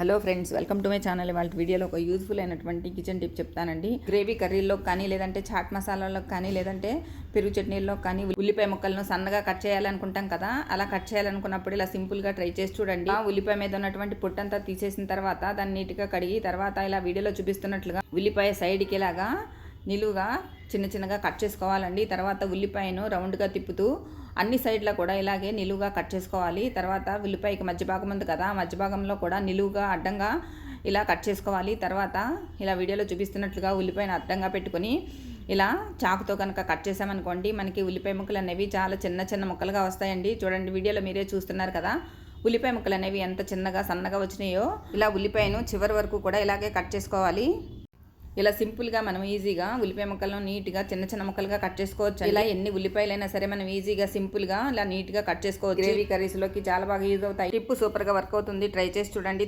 Hello friends welcome to my channel. వాళ్ళ వీడియోలో ఒక యూజ్ఫుల్ అయినటువంటి కిచెన్ టిప్ చెప్తానండి. గ్రేవీ కర్రీల్లో కానీ లేదంటే చాట్ మసాలాలో కానీ లేదంటే పెరుగు చట్నీల్లో కానీ ఉల్లిపాయ ముక్కలను సన్నగా కట్ చేయాలనుకుంటాం కదా అలా కట్ చేయాలనుకున్నప్పుడు ఇలా సింపుల్గా ట్రై చేసి చూడండి. ఆ ఉల్లిపాయ మీద ఉన్నటువంటి పొట్టంతా తీసేసిన తర్వాత దాన్ని నీట్గా కడిగి తర్వాత ఇలా వీడియోలో చూపిస్తున్నట్లుగా ఉల్లిపాయ సైడ్కి ఇలాగా నిలువుగా చిన్న చిన్నగా కట్ చేసుకోవాలండి. తర్వాత ఉల్లిపాయను రౌండ్గా తిప్పుతూ అన్ని సైడ్లో కూడా ఇలాగే నిలువుగా కట్ చేసుకోవాలి. తర్వాత ఉల్లిపాయకి మధ్య భాగం ఉంది కదా మధ్య భాగంలో కూడా నిలువుగా అడ్డంగా ఇలా కట్ చేసుకోవాలి. తర్వాత ఇలా వీడియోలో చూపిస్తున్నట్లుగా ఉల్లిపాయను అడ్డంగా పెట్టుకొని ఇలా చాకుతో కనుక కట్ చేసామనుకోండి మనకి ఉల్లిపాయ ముక్కలు అనేవి చాలా చిన్న చిన్న ముక్కలుగా వస్తాయండి. చూడండి వీడియోలో మీరే చూస్తున్నారు కదా ఉల్లిపాయ ముక్కలు అనేవి ఎంత చిన్నగా సన్నగా వచ్చినాయో ఇలా ఉల్లిపాయను చివరి వరకు కూడా ఇలాగే కట్ చేసుకోవాలి. ఇలా సింపుల్గా మనం ఈజీగా ఉల్లిపాయ ముక్కలను నీట్గా చిన్న చిన్న ముక్కలుగా కట్ చేసుకోవచ్చు. ఇలా ఎన్ని ఉల్లిపాయలైనా సరే మనం ఈజీగా సింపుల్గా ఇలా నీట్గా కట్ చేసుకోవచ్చు. గ్రేవీ కర్రీస్లోకి చాలా బాగా యూజ్ అవుతాయి. టిప్పు సూపర్గా వర్క్ అవుతుంది. ట్రై చేసి చూడండి.